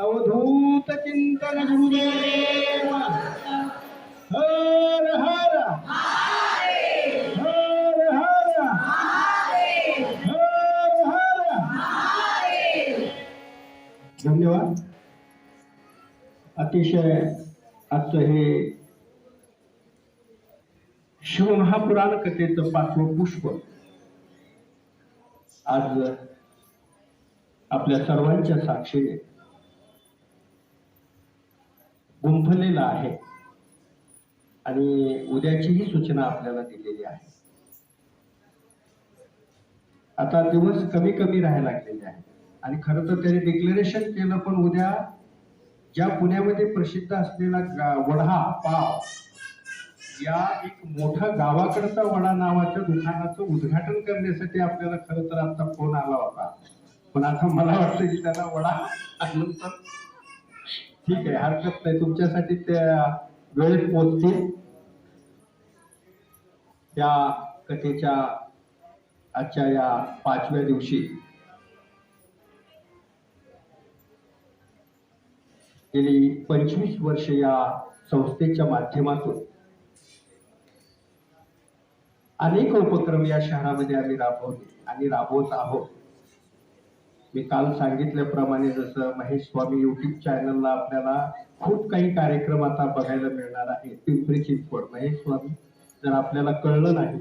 अवधूत चिंतन गुरुदेव हर हर. हर हर. हर हर. धन्यवाद. अतिशय आजचं हे शिवमहापुराण कथेचं पाचवं पुष्प आज आपल्या सर्वांच्या साक्षीने गुंफलेला आहे. आणि उद्याचीही सूचना आपल्याला दिलेली आहे. आता दिवस कमी कमी राहायला लागलेले आहे आणि खरं तर त्याने डिक्लेरेशन केलं पण उद्या ज्या पुण्यामध्ये प्रसिद्ध असलेला वढा पाव या एक मोठा गावाकडचा वडा नावाच्या दुकानाचं उद्घाटन करण्यासाठी आपल्याला खरं तर आता फोन आला होता. पण आता मला वाटतं की त्याला वडा आणून तर ठीक आहे हरकत नाही. तुमच्यासाठी त्या वेळेत पोचतील. त्या कथेच्या आजच्या या पाचव्या दिवशी. गेली पंचवीस वर्ष या संस्थेच्या माध्यमातून. अनेक उपक्रम या शहरामध्ये आम्ही राबवले आणि राबवत आहोत. मी काल सांगितल्याप्रमाणे जसं महेश स्वामी युट्यूब चॅनलला आपल्याला खूप काही कार्यक्रम आता बघायला मिळणार आहे पिंपरी चिंचवड महेश स्वामी जर आपल्याला कळलं नाही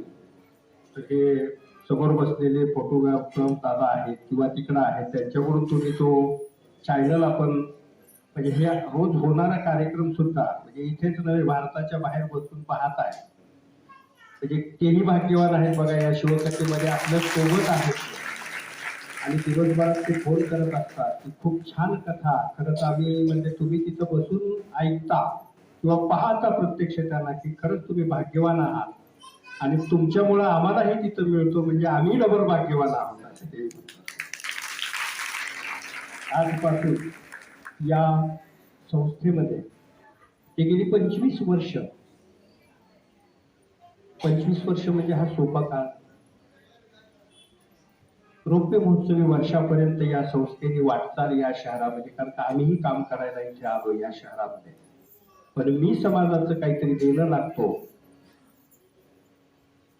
तर हे समोर बसलेले फोटोग्राफर दादा आहेत किंवा तिकडं आहेत त्यांच्याकडून तुम्ही तो चॅनल आपण म्हणजे हे रोज होणारा कार्यक्रम सुद्धा म्हणजे इथेच नव्हे भारताच्या बाहेर बसून पाहत आहे. म्हणजे तेही भाग्यवान आहेत बघा या शिवकथेमध्ये आपल्यासोबत आहेत. आणि दिवसभरात ते फोन करत असतात की खूप छान कथा खरंच आम्ही म्हणजे तुम्ही तिथं बसून ऐकता किंवा पाहता प्रत्यक्ष त्यांना की खरंच तुम्ही भाग्यवान आहात. आणि तुमच्यामुळं आम्हालाही तिथं मिळतो म्हणजे आम्ही डबल भाग्यवान आहोत. असं ते आजपासून या संस्थेमध्ये ते गेली पंचवीस वर्ष. पंचवीस वर्ष म्हणजे हा सोपा काळ. रौप्य महोत्सवी वर्षापर्यंत या संस्थेने वाटचाल या शहरामध्ये कारण का आम्हीही काम करायला इथे आलो या शहरामध्ये. पण मी समाजाचं काहीतरी देणं लागतो.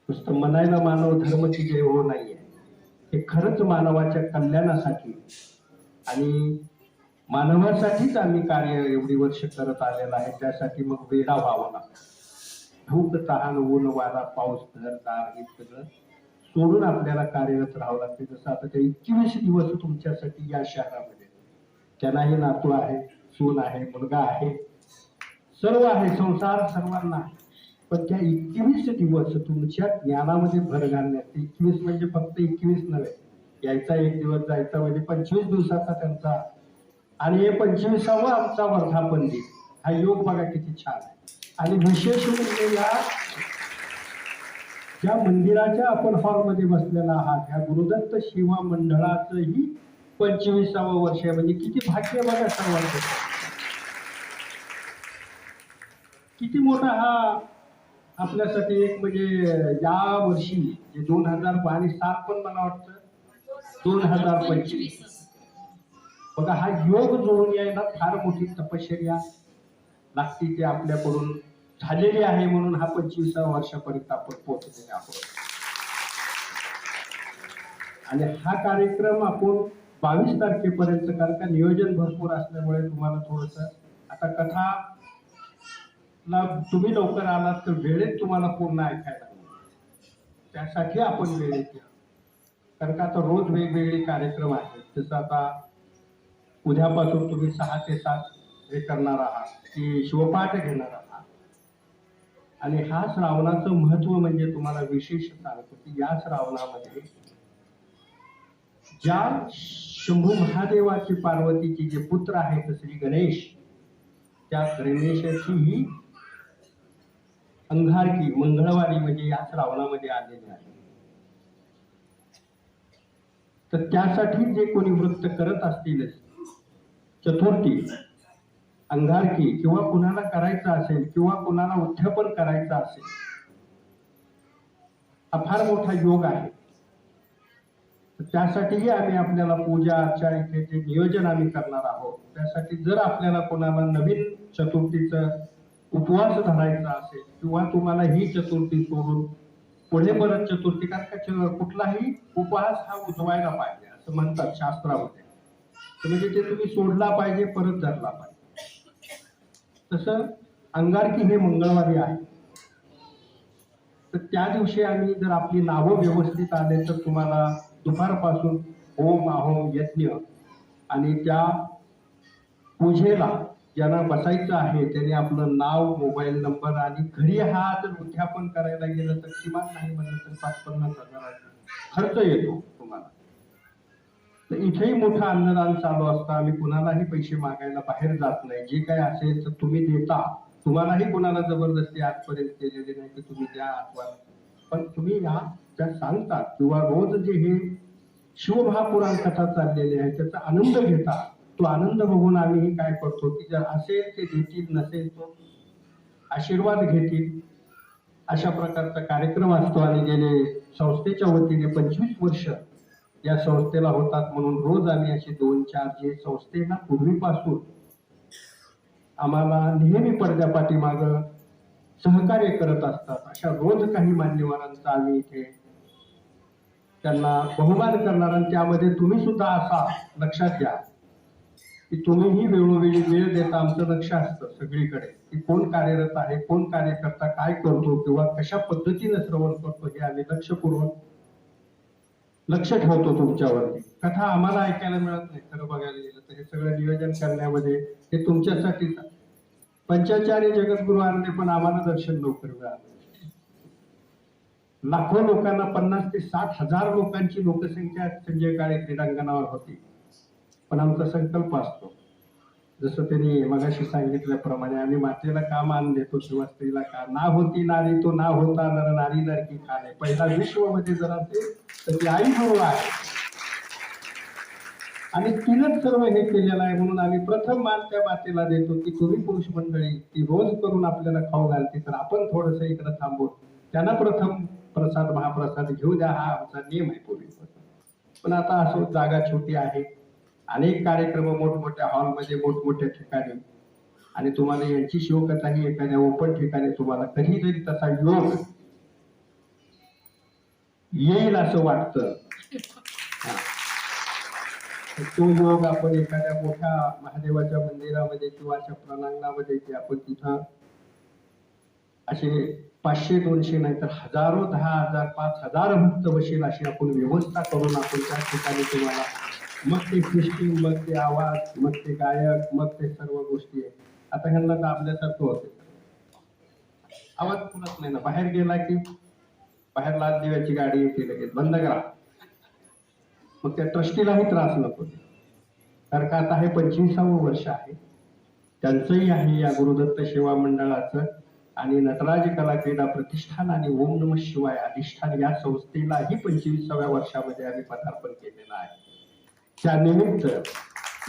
नुसतं म्हणायला मानव धर्म जय हो नाहीये. हे खरंच मानवाच्या कल्याणासाठी आणि मानवासाठीच आम्ही कार्य एवढी वर्ष करत आलेलं आहे त्यासाठी मग वेडा व्हावा लागतो. धूप तहान ऊन वारा पाऊस घर दार हे सगळं सोडून आपल्याला कार्यरत राहावं लागते. जसं आता ते एकवीस दिवस तुमच्यासाठी या शहरामध्ये. त्यांनाही नातू आहे सून आहे मुलगा आहे. सर्व आहे संसार सर्वांना आहे. पण त्या एकवीस दिवस तुमच्या ज्ञानामध्ये भर घालण्यात एकवीस म्हणजे फक्त एकवीस नव्हे यायचा एक दिवस जायचा म्हणजे पंचवीस दिवसाचा त्यांचा आणि हे पंचवीसावा आमचा वर्धापन दिन. हा योग बघा किती छान आहे. आणि विशेष म्हणजे या ज्या मंदिराच्या आपण हॉलमध्ये बसलेला आहात ह्या गुरुदत्त शिवा मंडळाचंही पंचवीसावं वर्ष आहे. म्हणजे किती भाग्य बघा सर्वांचं. किती मोठा हा आपल्यासाठी एक म्हणजे या वर्षी जे दोन हजार बावीस सात पण मला वाटतं दोन हजार पंचवीस. बघा हा योग जुळून यायला फार मोठी तपश्चर्या लागते ते आपल्याकडून. झालेली आहे म्हणून हा पंचवीसाव्या वर्षापर्यंत आपण पोहोचलेले आहोत. आणि हा कार्यक्रम आपण बावीस तारखेपर्यंत कारण का नियोजन भरपूर असल्यामुळे तुम्हाला थोडस आता कथा ला तुम्ही लवकर आलात तर वेळेत तुम्हाला पूर्ण ऐकायला त्यासाठी आपण वेळेत या कारण का आता रोज वेगवेगळे कार्यक्रम आहेत. जसं आता उद्यापासून तुम्ही सहा ते सात हे करणार आहात. की शिवपाठ घेणार आहात. आणि हा श्रावणाचं महत्त्व म्हणजे तुम्हाला विशेष सांगतो की या श्रावणामध्ये ज्या शंभू महादेवाची पार्वतीची जे पुत्र आहेत श्री गणेश त्या गणेशाची ही अंगारकी मंगळवारी म्हणजे या श्रावणामध्ये आलेली आहे. तर त्यासाठी जे कोणी वृत्त करत असतील चतुर्थी अंगारकी किंवा कुणाला करायचं असेल किंवा कुणाला उद्यापन करायचं असेल हा फार मोठा योग आहे. तर त्यासाठीही आम्ही आपल्याला पूजा अर्चा इथे जे नियोजन आम्ही करणार आहोत त्यासाठी जर आपल्याला कोणाला नवीन चतुर्थीचं उपवास धरायचा असेल किंवा तुम्हाला ही चतुर्थी सोडून पुढे परत चतुर्थी का कुठलाही उपवास हा उजवायला पाहिजे असं म्हणतात शास्त्रामध्ये. तर म्हणजे ते तुम्ही सोडला पाहिजे परत धरला पाहिजे. तसं अंगारकी हे मंगळवारी आहे. तर त्या दिवशी आम्ही जर आपली नावं व्यवस्थित आले तर तुम्हाला दुपारपासून ओम अहोम यज्ञ आणि त्या पूजेला ज्यांना बसायचं आहे त्याने आपलं नाव मोबाईल नंबर आणि घरी हा जर उद्यापन करायला गेलं तर किमान नाही म्हणलं तर पाच पन्नास हजाराचा खर्च येतो. तर इथेही मोठं अन्नदान चालू असतं. आम्ही कुणालाही पैसे मागायला बाहेर जात नाही. जे काय असेल तर तुम्ही देता. तुम्हालाही कुणाला जबरदस्ती आजपर्यंत केलेली नाही की तुम्ही द्या अथवा पण तुम्ही या त्या सांगतात किंवा रोज जे हे शिवमहापुराण कथा चाललेली आहे त्याचा आनंद घेता. तो आनंद बघून आम्ही काय करतो की जर असेल ते देतील नसेल तो आशीर्वाद घेतील. अशा प्रकारचा कार्यक्रम असतो आणि गेले संस्थेच्या वतीने पंचवीस वर्ष या संस्थेला होतात म्हणून रोज आम्ही असे दोन चार जे संस्थेला पूर्वीपासून आम्हाला नेहमी पडद्या पाठीमाग सहकार्य करत असतात. अशा रोज काही मान्यवरांचा आम्ही इथे त्यांना बहुमान करणार आणि त्यामध्ये तुम्ही सुद्धा असा लक्षात घ्या की तुम्हीही वेळोवेळी वेळ देता आमचं लक्ष असतं सगळीकडे. की कोण कार्यरत आहे कोण कार्यकर्ता काय करतो किंवा कशा पद्धतीने श्रवण करतो हे आम्ही लक्षपूर्वक लक्ष ठेवतो तुमच्यावरती कथा आम्हाला ऐकायला मिळत नाही खरं बघायला गेलं तर. हे सगळं नियोजन करण्यामध्ये हे तुमच्यासाठीच पंचाचार्य जगद्गुरु आणले पण आम्हाला दर्शन लवकर मिळालं. लाखो लोकांना पन्नास ते साठ हजार लोकांची लोकसंख्या संजय काळे क्रीडांगणावर होती. पण आमचा संकल्प असतो. जसं त्यांनी मगाशी सांगितल्याप्रमाणे आम्ही मातेला का मान देतो किंवा स्त्रीला का ना होती नारी तो ना होता नर नारी नरकी नाही. पहिला विश्वमध्ये जरा ते तर ती आई गुरु आहे. आणि तिनंच सर्व हे केलेलं आहे म्हणून आम्ही प्रथम मान त्या मातेला देतो की तुम्ही पुरुष मंडळी ती रोज करून आपल्याला खाऊ घालते तर आपण थोडस इकडे थांबू. त्यांना प्रथम प्रसाद महाप्रसाद घेऊ द्या हा आमचा नियम आहे पूर्वीपासून. पण आता असो जागा छोटी आहे. अनेक कार्यक्रम मोठमोठ्या हॉलमध्ये मोठमोठ्या ठिकाणी. आणि तुम्हाला यांची शिवकथा ही एखाद्या ओपन ठिकाणी तुम्हाला कधीतरी तसा योग येईल असं वाटतं. तो योग आपण एखाद्या मोठ्या महादेवाच्या मंदिरामध्ये किंवा अशा प्रणांगणामध्ये की आपण तिथं असे पाचशे दोनशे नाहीतर हजारो दहा हजार पाच हजार भक्त बसेल अशी आपण व्यवस्था करून आपण त्या ठिकाणी तुम्हाला मग ते सिस्टीम मग ते आवाज मग ते गायक मग ते सर्व गोष्टी. आहे आता ह्यांना दाबल्यासारखं होते आवाज पुरत नाही ना. बाहेर गेला की बाहेर लाल दिव्याची गाडी येते लगेच बंद करा. मग त्या ट्रस्टीलाही त्रास नको. कारण का आता हे पंचवीसावं वर्ष आहे. त्यांचंही आहे या गुरुदत्त सेवा मंडळाचं आणि नटराज कला क्रीडा प्रतिष्ठान आणि ओम नम शिवाय अधिष्ठान या संस्थेलाही पंचवीसाव्या वर्षामध्ये आम्ही पदार्पण केलेलं आहे. त्या निमित्त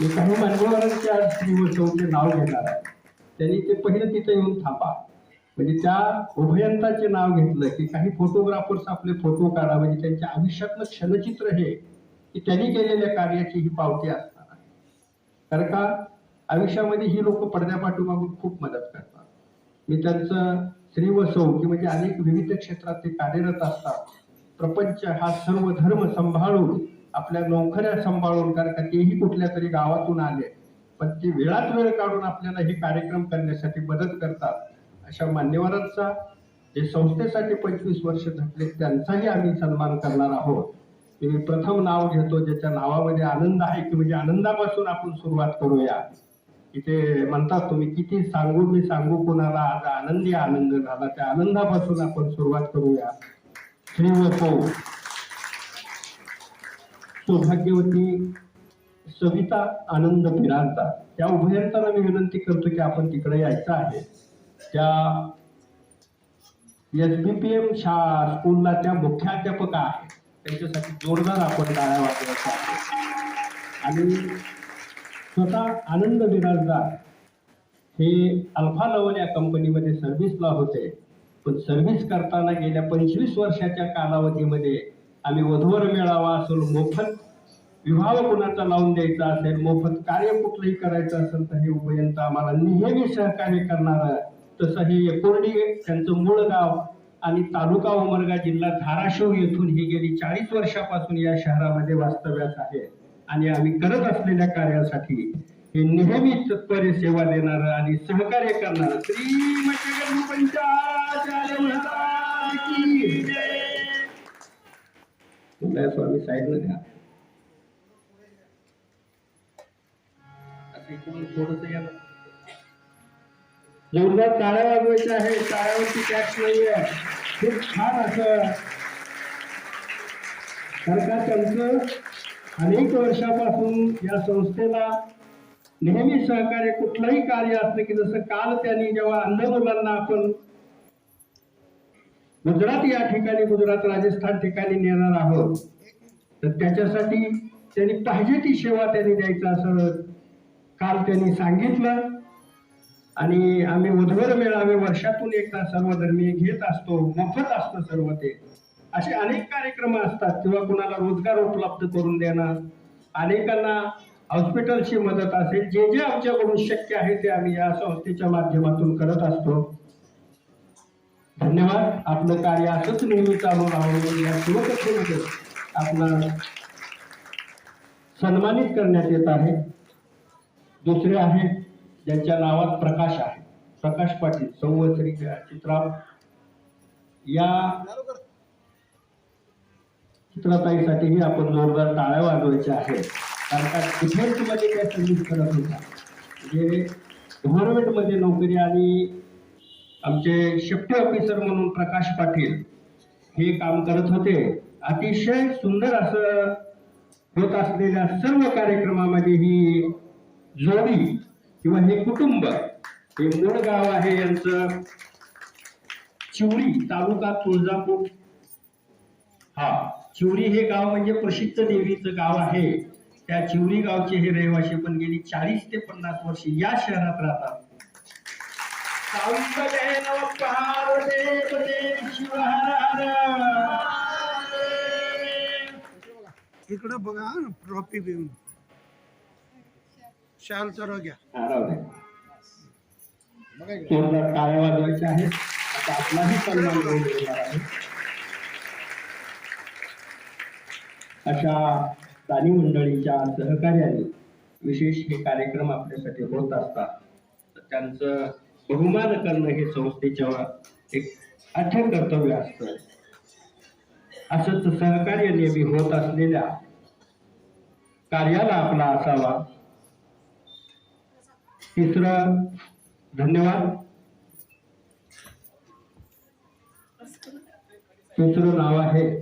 मी काही मान्यवरांच्या श्रीवत्सवचे नाव घेणार आहे. त्यांनी ते पहिलं तिथे येऊन थांबा. म्हणजे त्या उभयंताचे नाव घेतलं की काही फोटोग्राफर्स आपले फोटो काढा म्हणजे त्यांच्या आयुष्यातलं क्षणचित्र हे की त्यांनी केलेल्या कार्याची ही पावती असणार आहे. कारण का? आयुष्यामध्ये ही लोक पडद्यापाठीमागून खूप मदत करतात. मी त्यांचं श्रीवसव की म्हणजे अनेक विविध क्षेत्रात ते कार्यरत असतात. प्रपंच हा सर्व धर्म सांभाळून आपल्या नोकऱ्या सांभाळून कारण का तेही कुठल्या तरी गावातून आले. पण ते वेळात वेळ काढून आपल्याला हे कार्यक्रम करण्यासाठी मदत करतात. अशा मान्यवरांचा जे संस्थेसाठी पंचवीस वर्ष झटले त्यांचाही आम्ही सन्मान करणार आहोत. मी प्रथम नाव घेतो ज्याच्या नावामध्ये आनंद आहे की म्हणजे आनंदापासून आपण सुरुवात करूया. इथे म्हणतात तुम्ही किती सांगू मी सांगू कोणाला? आज आनंदी आनंद झाला. त्या आनंदापासून आपण सुरुवात करूया. श्री वसो सौभाग्यवती सविता आनंद बिरांचा त्या उभयंतांना मी विनंती करतो की आपण तिकडे यायचं आहे. त्या एस बी पी एम शाळा स्कूलला त्या मुख्याध्यापका आहेत. त्यांच्यासाठी जोरदार आपण टाळ्या वाजवायचा आहे. आणि स्वतः आनंद बिराजदार हे अल्फा लेवल या कंपनीमध्ये सर्व्हिसला होते. पण सर्व्हिस करताना गेल्या पंचवीस वर्षाच्या कालावधीमध्ये आम्ही वधूवर मेळावा असेल मोफत विवाह कुणाचा लावून द्यायचा असेल मोफत कार्य कुठलंही करायचं असेल तर हे उभयंत आम्हाला नेहमी सहकार्य करणारं तसं हे एकोर्डी त्यांचं मूळ गाव आणि तालुका उमरगा जिल्हा धाराशिव येथून ही गेली चाळीस वर्षापासून या शहरामध्ये वास्तव्यास आहे. आणि आम्ही करत असलेल्या कार्यासाठी हे नेहमी तत्परे सेवा देणार आणि सहकार्य करणार स्वामी साईडला घ्या असं इकडून थोडंसं या जोरदार टाळ्या वाजवायच्या आहे टाळ्यावरती टॅक्स नाहीये. खूप छान असं. कारण का त्यांचं अनेक वर्षापासून या संस्थेला नेहमी सहकार्य कुठलंही कार्य असलं की जसं काल त्यांनी जेव्हा अंध मुलांना आपण गुजरात या ठिकाणी गुजरात राजस्थान ठिकाणी नेणार आहोत तर त्याच्यासाठी त्यांनी पाहिजे ती सेवा त्यांनी द्यायचं असं काल त्यांनी सांगितलं. आणि आम्ही उद्भर मेळावे वर्षातून एकदा सर्व धर्मीय घेत असतो मोफत असतं सर्व ते. असे अनेक कार्यक्रम असतात किंवा कुणाला रोजगार उपलब्ध करून देणं. अनेकांना हॉस्पिटलची मदत असेल जे जे आमच्याकडून शक्य आहे ते आम्ही या संस्थेच्या माध्यमातून करत असतो. धन्यवाद. आपलं कार्य असंच नेहमी चालू राहून या शिवकथेमध्ये आपलं सन्मानित करण्यात येत आहे. दुसरे आहे ज्यांच्या नावात प्रकाश आहे. प्रकाश पाटील संवत्सरी चित्रा या चित्रताईसाठीही आपण जोरदार टाळ्या वाजवायच्या आहेत. कारण का डिफेन्समध्ये त्या सर्व्हिस करत होत्या. म्हणजे गव्हर्नमेंटमध्ये नोकरी आणि आमचे शिफ्टी ऑफिसर म्हणून प्रकाश पाटील हे काम करत होते. अतिशय सुंदर असं होत असलेल्या सर्व कार्यक्रमामध्ये ही जोडी किंवा हे कुटुंब हे मूळ गाव आहे यांचं. चिवळी तालुका तुळजापूर. हा चिवळी हे गाव म्हणजे प्रसिद्ध देवीचं गाव आहे. त्या चिवळी गावचे हे रहिवासी पण गेली चाळीस ते पन्नास वर्ष या शहरात राहतात. इकडं बघा ट्रॉफी घेऊन शाल चरा घ्या. हा, राहू द्या. जोरदार टाळ्या वाजवायच्या आहेत आता आपलाही सन्मान होऊन येणार आहे. अशा दानी मंडळीच्या सहकार्याने विशेष हे कार्यक्रम आपल्यासाठी होत असतात. तर त्यांचं बहुमान करणं हे संस्थेच्या एक अठ्य कर्तव्य असतं. असंच सहकार्य नेहमी होत असलेल्या कार्याला आपला असावा. तिसरा धन्यवाद. तिसरं नाव आहे.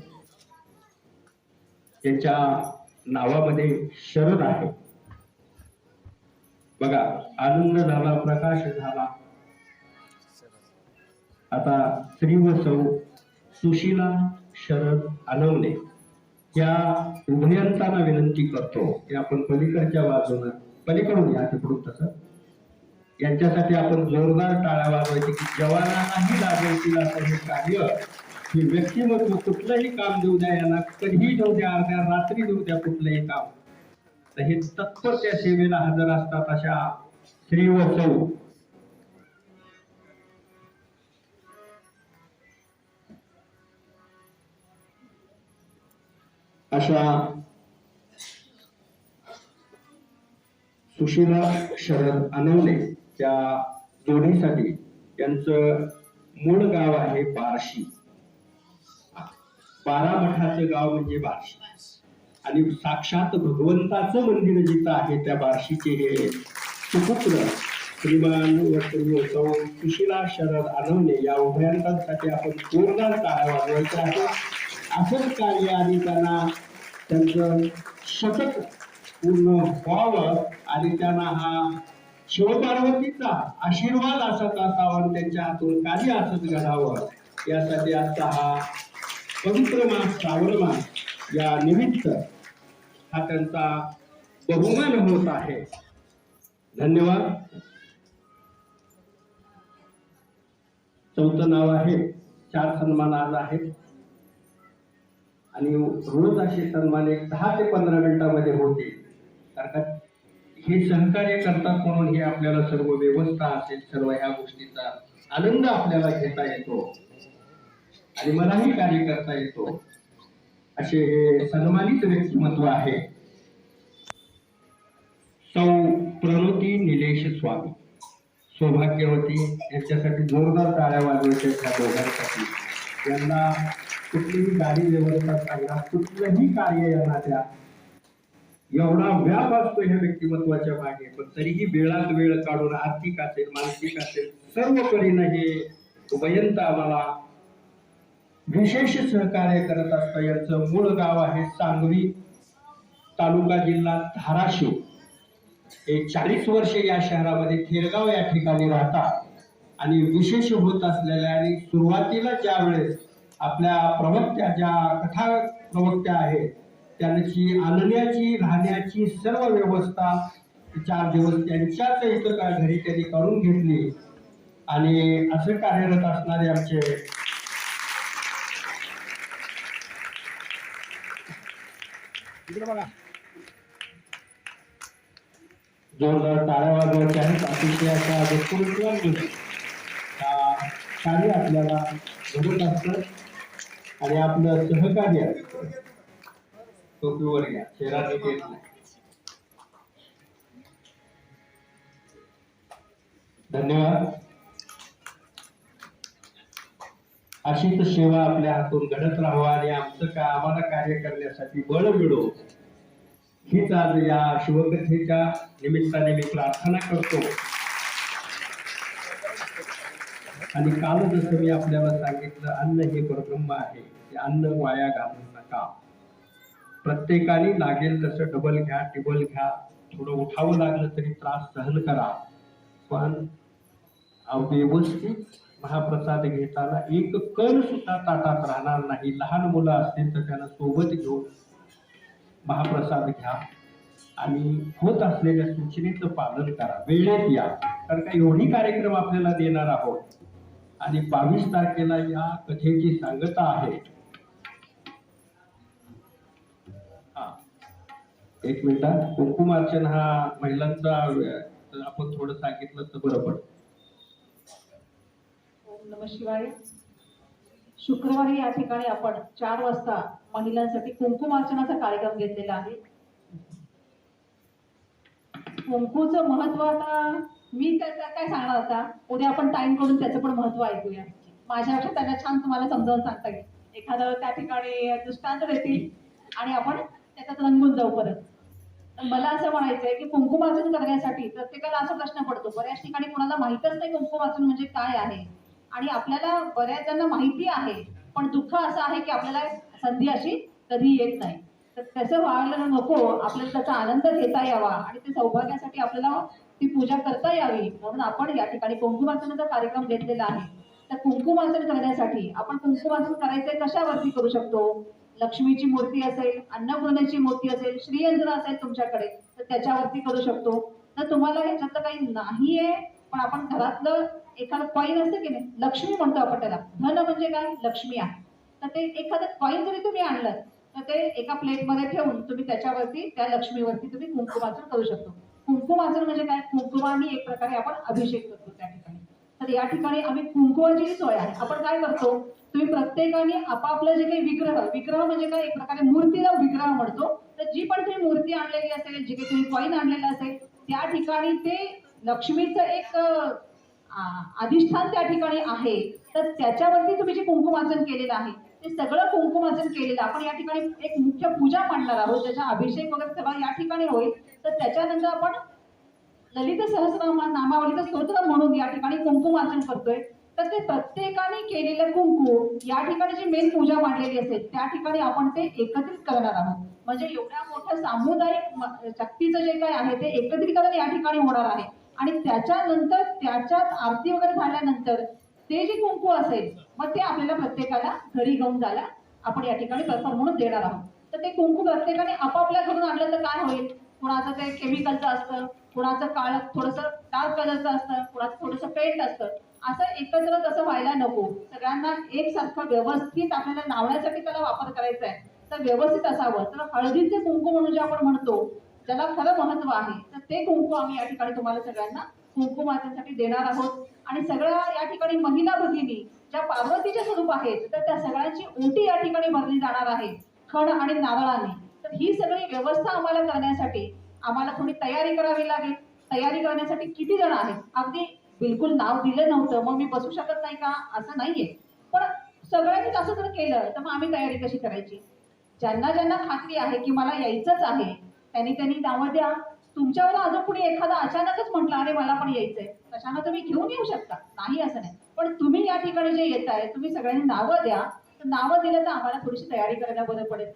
त्याच्या नावामध्ये शरद आहे. बघा आनंद झाला प्रकाश झाला. आता श्री व सौ सुशीला शरद आनवणे या उभयंतांना विनंती करतो. की आपण पलीकडच्या बाजूनं पलीकडून या तिकडून तसं. यांच्यासाठी आपण जोरदार टाळ्या वाजवायची की जवानांनाही लागेल असं हे कार्य की व्यक्तिमत्व कुठलंही काम देऊ द्या यांना कधीही देऊ द्या अर्ध्या रात्री देऊ द्या कुठलंही काम. तर हे तत्पर त्या सेवेला हजर असतात अशा श्री व सौ. अशा सुशीला शरद अनवले. त्या जोडीसाठी त्यांचं मूळ गाव आहे बार्शी. बारा मठाचं गाव म्हणजे बार्शी. आणि साक्षात भगवंताचं मंदिर जिथं आहे त्या बार्शीचे हे सुपुत्र श्रीमान व श्री सुशीला शरद आनंदे या उभयंतांसाठी आपण जोरदार टाळ्या वाजवायचं आहे असंच कार्य आणि त्यांना त्यांचं शतक पूर्ण व्हावं आणि त्यांना हा शिवपार्वतीचा आशीर्वाद असत असावा त्यांच्या हातून कार्य असत घडावं. यासाठी आजचा हा पवित्र मास श्रावण मास या निमित्त हा त्यांचा बहुमान होत आहे. धन्यवाद. चौथं नाव आहे चार सन्मान आज आहेत. आणि रोज असे सन्मान एक दहा ते पंधरा मिनिटामध्ये होते कारण का हे सहकार्य करतात म्हणून हे आपल्याला सर्व व्यवस्था असेल सर्व ह्या गोष्टीचा आनंद आपल्याला घेता येतो. आणि मलाही कार्य करता येतो. असे हे सन्मानित व्यक्तिमत्व आहे. सौ प्रवृती निलेश स्वामी. सौभाग्यवती यांच्यासाठी जोरदार टाळ्या वाजवायच्या त्या दोघांसाठी. यांना कुठलीही गाडी व्यवस्था सांगा कुठलंही कार्य यांना त्या एवढा व्याप असतो ह्या व्यक्तिमत्वाच्या मागे. पण तरीही वेळात वेळ काढून आर्थिक असेल मानसिक असेल सर्व परीनं हे उभयंत आम्हाला विशेष सहकार्य करत असतं. याचं मूळ गाव आहे सांगवी तालुका जिल्हा धाराशिव. एक चाळीस वर्ष या शहरामध्ये खेरगाव या ठिकाणी राहतात आणि विशेष होत असलेल्या आणि सुरुवातीला ज्या वेळेस आपल्या प्रवक्त्या ज्या कथा प्रवक्त्या आहेत त्यांची आणण्याची राहण्याची सर्व व्यवस्था चार दिवस त्यांच्याच इथं काय घरी त्यांनी करून घेतली. आणि असं कार्यरत असणारे आमचे बघा. जोरदार टाळ्या वाजवायच्या आहेत. अतिशय अशा व्यक्तिमत्वान कार्य आपल्याला घडत असतं आणि आपलं सहकार्य टोपीवर घ्या शहरात येत नाही. धन्यवाद. अशीच सेवा आपल्या हातून घडत राहावं आणि आमचं का आम्हाला कार्य करण्यासाठी बळ मिळो. हीच आज या शिवकथेच्या निमित्ताने मी प्रार्थना करतो. आणि काल जसं मी आपल्याला सांगितलं अन्न हे परब्रह्म आहे. ते अन्न वाया घालू नका. प्रत्येकाने लागेल तसं डबल घ्या टिबल घ्या. थोडं उठावं लागलं तरी त्रास सहन करा. पण व्यवस्थित महाप्रसाद घेताना एक कण सुद्धा ताटात राहणार नाही. लहान मुलं असतील तर त्यांना सोबत घेऊन महाप्रसाद घ्या. आणि होत असलेल्या सूचनेचं पालन करा. वेळेत या. कारण का एवढी कार्यक्रम आपल्याला देणार आहोत. आणि बावीस तारखेला या कथेची सांगता आहे. एक मिनिटात कुंकुमार्चन हा महिलांचा आपण थोडं सांगितलं तर बरं पडतं. नम शिवाय. शुक्रवारी या ठिकाणी आपण चार वाजता महिलांसाठी कुंकुमार्चनाचा कार्यक्रम घेतलेला आहे. कुंकूचं महत्त्व आता मी त्याचा काय सांगणार आता? उद्या आपण टाइम करून त्याचं पण महत्त्व ऐकूया. माझ्यापेक्षा त्यांना छान तुम्हाला समजावून सांगता येईल. एखादं त्या ठिकाणी दृष्टांत देतील आणि आपण त्याच्यात रंगून जाऊ परत. मला असं म्हणायचंय की कुंकुमार्चन करण्यासाठी प्रत्येकाला असा प्रश्न पडतो. बऱ्याच ठिकाणी कोणाला माहीतच नाही कुंकुमार्चन म्हणजे काय आहे. आणि आपल्याला बऱ्याच जणांना माहिती आहे पण दुःख असं आहे की आपल्याला संधी अशी कधी येत नाही. तर तसं व्हायला नको आपल्याला त्याचा आनंद घेता यावा आणि ते सौभाग्यासाठी आपल्याला ती पूजा करता यावी. म्हणून आपण या ठिकाणी कुंकुमार्चनाचा कार्यक्रम घेतलेला आहे. तर कुंकुमार्चन करण्यासाठी आपण कुंकुमार्चन करायचंय कशावरती करू शकतो? लक्ष्मीची मूर्ती असेल अन्नपूर्णेची मूर्ती असेल श्रीयंत्र असेल तुमच्याकडे तर त्याच्यावरती करू शकतो. तर तुम्हाला ह्याच्यातलं काही नाहीये पण आपण घरातलं एखादं कॉईन असतं की नाही लक्ष्मी म्हणतो आपण त्याला. धन म्हणजे काय? लक्ष्मी आहे. तर ते एखादं कॉईन जरी तुम्ही आणलं तर ते एका प्लेटमध्ये ठेवून तुम्ही त्याच्यावरती त्या लक्ष्मीवरती तुम्ही कुंकुमाचन करू शकतो. कुंकुमाचन म्हणजे काय? कुंकुमाने एक प्रकारे आपण अभिषेक करतो त्या ठिकाणी. तर या ठिकाणी आम्ही कुंकुमाची सोय आहे. आपण काय करतो? तुम्ही प्रत्येकाने आपापलं जे काही विग्रह विग्रह म्हणजे काय? एक प्रकारे मूर्तीला विग्रह म्हणतो. तर जी पण तुम्ही मूर्ती आणलेली असेल जी काही तुम्ही कॉईन आणलेलं असेल त्या ठिकाणी ते लक्ष्मीचं एक अधिष्ठान त्या ठिकाणी आहे. तर त्याच्यावरती तुम्ही जे कुंकुमार्चन केलेलं आहे ते सगळं कुंकुमाचन केलेलं आपण या ठिकाणी एक मुख्य पूजा मांडणार आहोत. ज्याचा अभिषेक वगैरे सगळं या ठिकाणी होईल. तर त्याच्यानंतर आपण ललित सहस्रनामा नामावलीचं स्तोत्र म्हणून या ठिकाणी कुंकुमार्चन करतोय. तर ते प्रत्येकाने केलेलं कुंकू या ठिकाणी जी मेन पूजा मांडलेली असेल त्या ठिकाणी आपण ते एकत्रित करणार आहोत. म्हणजे एवढ्या मोठ्या सामुदायिक शक्तीचं जे काय आहे ते एकत्रीकरण या ठिकाणी होणार आहे. आणि त्याच्यानंतर त्याच्यात आरती वगैरे झाल्यानंतर ते जे कुंकू असेल मग ते आपल्याला प्रत्येकाला घरी घेऊन जायला आपण या ठिकाणी प्रसाद म्हणून देणार आहोत. तर ते कुंकू प्रत्येकाने आपापल्या घरून आणलं तर काय होईल? कुणाचं ते केमिकलचं असतं कुणाचं काळ थोडंसं डार्क कलरचं असतं कुणाचं थोडंसं पेंट असतं. असं एकत्र तसं व्हायला नको. सगळ्यांना एकसारखं व्यवस्थित आपल्याला लावण्यासाठी त्याला वापर करायचा आहे. तर व्यवस्थित असावं. तर हळदीचे कुंकू म्हणून जे आपण म्हणतो ज्याला खरं महत्त्व आहे तर ते कुंकू आम्ही या ठिकाणी तुम्हाला सगळ्यांना कुंकू मातेसाठी देणार आहोत. आणि सगळ्या या ठिकाणी महिला भगिनी ज्या पार्वतीचे स्वरूप आहेत तर त्या सगळ्यांची ओटी या ठिकाणी भरली जाणार आहे खण आणि नारळाने. तर ही सगळी व्यवस्था आम्हाला करण्यासाठी आम्हाला थोडी तयारी करावी लागेल. तयारी करण्यासाठी किती जण आहेत? अगदी बिलकुल नाव दिलं नव्हतं मग मी बसू शकत नाही का? असं नाहीये. पण सगळ्यांनीच असं जर केलं तर मग आम्ही तयारी कशी करायची? ज्यांना ज्यांना खात्री आहे की मला यायचंच आहे त्यांनी त्यांनी नावं द्या. तुमच्यावर अजून कुणी एखादा अचानकच म्हटलं अरे मला पण यायचंय. तशानं तुम्ही घेऊन येऊ शकता. नाही असं नाही. पण तुम्ही या ठिकाणी जे येत आहे तुम्ही सगळ्यांनी नावं द्या. तर नावं दिलं तर आम्हाला थोडीशी तयारी करायला बरं पडेल.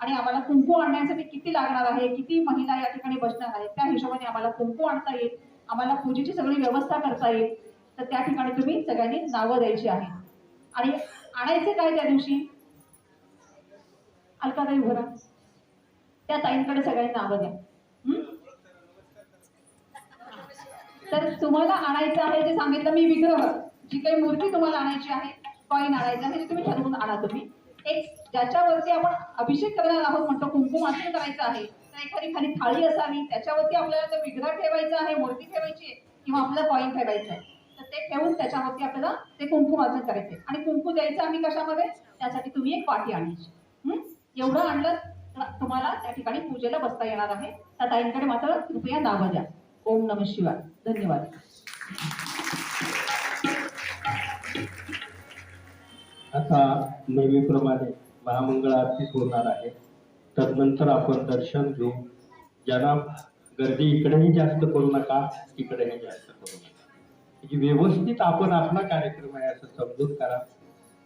आणि आम्हाला कुंकू आणण्यासाठी किती लागणार आहे किती महिला या ठिकाणी बसणार आहेत त्या हिशोबाने आम्हाला कुंकू आणता येईल. आम्हाला पूजेची सगळी व्यवस्था करता येईल. तर त्या ठिकाणी तुम्ही सगळ्यांनी नावं द्यायची आहे आणि आणायचे काय त्या दिवशी? अलकाताई उभं त्या ताईंकडे सगळ्यांनी नावं द्या. तर तुम्हाला आणायचं आहे जे सांगितलं मी विग्रह. जी काही मूर्ती तुम्हाला आणायची आहे कॉईन आणायचं आहे ते तुम्ही ठरवून आणा तुम्ही. एक ज्याच्यावरती आपण अभिषेक करणार आहोत म्हणतो कुंकुम अर्चन करायचं आहे एखादी खाली थाळी असावी. त्याच्यावरती आपल्याला तो विग्रह ठेवायचा आहे मूर्ती ठेवायची आहे किंवा आपलं कॉईन ठेवायचं आहे. तर ते ठेवून त्याच्यावरती आपल्याला ते कुंकू वाचन करायचे. आणि कुंकू द्यायचं आम्ही कशामध्ये? त्यासाठी तुम्ही एक वाटी आणायची. एवढं आणलं तर तुम्हाला त्या ठिकाणी पूजेला बसता येणार आहे. त्या ताईंकडे मात्र कृपया नावं द्या. ओम नम शिवाय. धन्यवाद. आता नेहमीप्रमाणे महामंगळ आरती होणार आहे. तदनंतर आपण दर्शन घेऊ. ज्यांना गर्दी इकडेही जास्त करू नका इकडेही जास्त करू नका. म्हणजे व्यवस्थित आपण आपला कार्यक्रम आहे असं समजून करा.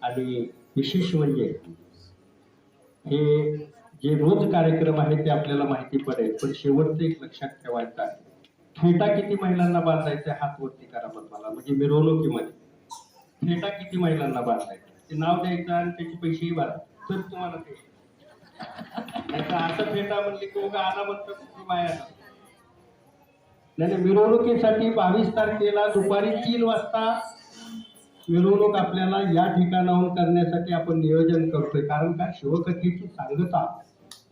आणि विशेष म्हणजे हे जे रोज कार्यक्रम आहे ते आपल्याला माहिती पडेल पण शेवटचं एक लक्षात ठेवायचं आहे. फेटा किती महिलांना बांधायचा हात वरती करा मग मला. म्हणजे मिरवणुकीमध्ये. फेटा किती महिलांना बांधायचा ते नाव द्यायचं आणि त्याचे पैसेही भरा तर तुम्हाला ते असं फेटा म्हणले की उगा आला म्हणतो की माया नाही मिरवणुकीसाठी बावीस तारखेला दुपारी तीन वाजता मिरवणूक आपल्याला या ठिकाणाहून करण्यासाठी आपण नियोजन करतोय. कारण का? शिवकथेची सांगता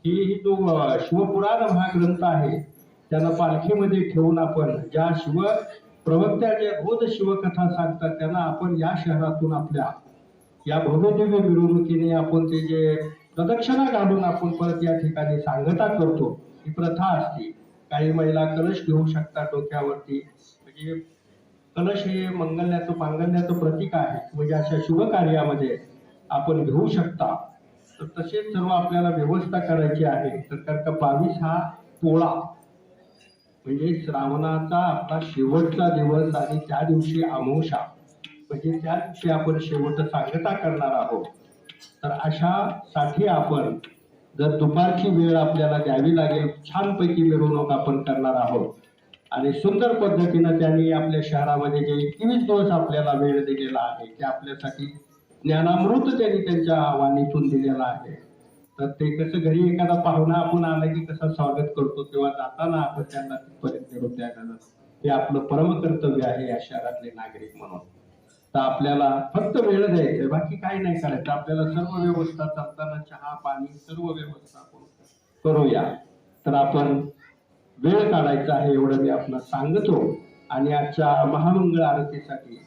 ही ही जो शिवपुराण हा ग्रंथ आहे त्याला पालखीमध्ये ठेवून आपण ज्या शिव प्रवक्त्या ज्या रोज शिवकथा सांगतात त्यांना आपण या शहरातून आपल्या या भव्यदिव्य मिरवणुकीने आपण ते जे प्रदक्षिणा घालून आपण परत या ठिकाणी सांगता करतो. ही प्रथा असते. काही महिला कलश घेऊ शकतात डोक्यावरती. म्हणजे कलश हे मंगल्याचं मांगल्याचं प्रतीक आहे. म्हणजे अशा शुभ कार्यामध्ये आपण घेऊ शकता. तर तसेच सर्व आपल्याला व्यवस्था करायची आहे. तर कर्क बावीस हा पोळा. म्हणजे श्रावणाचा आपला शेवटचा दिवस आणि त्या दिवशी अमोषा म्हणजे त्या दिवशी आपण शेवट सांगता करणार आहोत. तर अशा साठी आपण जर दुपारची वेळ आपल्याला द्यावी लागेल छानपैकी मिरवणूक आपण करणार आहोत. आणि सुंदर पद्धतीनं त्यांनी आपल्या शहरामध्ये जे एकवीस दिवस आपल्याला वेळ दिलेला आहे ते आपल्यासाठी ज्ञानामृत त्यांनी त्यांच्या आव्हानीतून दिलेला आहे. तर ते कसं घरी एखादा पाहुणा आपण आला की कसं स्वागत करतो तेव्हा जाताना आपण त्यांना तिथपर्यंत निरोप द्यायला आपलं परम कर्तव्य आहे या शहरातले नागरिक म्हणून. तर आपल्याला फक्त वेळ द्यायचं बाकी काही नाही करायचं आपल्याला सर्व व्यवस्था चालताना चहा पाणी सर्व व्यवस्था आपण करूया. तर आपण वेळ काढायचा आहे एवढं मी आपण सांगतो. आणि आजच्या महामंगळ आरतीसाठी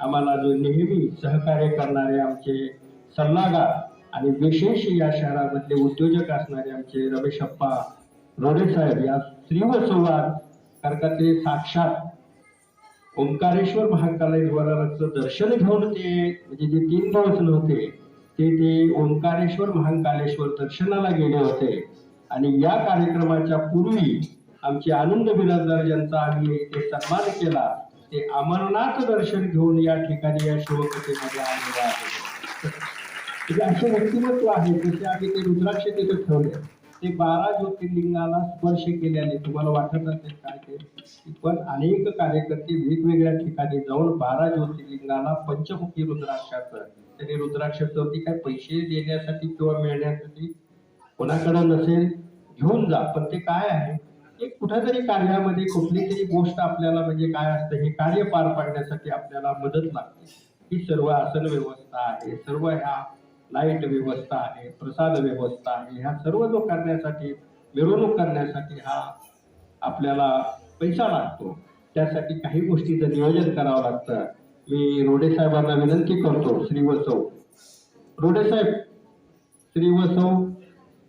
आम्हाला जो नेहमी सहकार्य करणारे आमचे सल्लागार आणि विशेष या शहरामधले उद्योजक असणारे आमचे रमेश अप्पा रोडे साहेब या श्रीव संवाद कारण का ते साक्षात ओंकारेश्वर महाकालेश्वराचं दर्शन घेऊन ते म्हणजे जे तीन दिवस होते ते ते ओंकारेश्वर महाकालेश्वर दर्शनाला गेले होते. आणि या कार्यक्रमाच्या पूर्वी आमचे आनंद बिराजदार ज्यांचा आम्ही ते सन्मान केला ते अमरनाथ दर्शन घेऊन या ठिकाणी या शिवकथेमध्ये आलेले आहे असे व्यक्तिमत्व आहे जसे आम्ही ते रुद्राक्ष तिथे ठेवले ते बारा ज्योतिर्लिंगाला स्पर्श केल्याने तुम्हाला वाटत असेल काय ते? पण अनेक कार्यकर्ते वेगवेगळ्या ठिकाणी जाऊन बारा ज्योतिर्लिंगाला पंचमुखी रुद्राक्षाचं त्यांनी रुद्राक्षावरती काय पैसे देण्यासाठी किंवा मिळण्यासाठी कोणाकडे नसेल घेऊन जा. पण ते काय आहे? एक कुठेतरी कार्यामध्ये कुठली तरी गोष्ट आपल्याला म्हणजे काय असतं हे कार्य पार पाडण्यासाठी आपल्याला मदत लागते. ही सर्व आसन व्यवस्था आहे. सर्व ह्या लाइट व्यवस्था आहे प्रसाद व्यवस्था आहे ह्या सर्व जो करण्यासाठी मिरवणूक करण्यासाठी हा आपल्याला पैसा लागतो. त्यासाठी काही गोष्टीचं नियोजन करावं लागतं. मी रोडे साहेबांना विनंती करतो श्रीवसव. रोडे साहेब श्रीवसव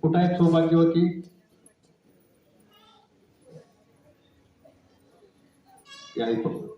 कुठं आहेत सौभाग्यवती? या इथं.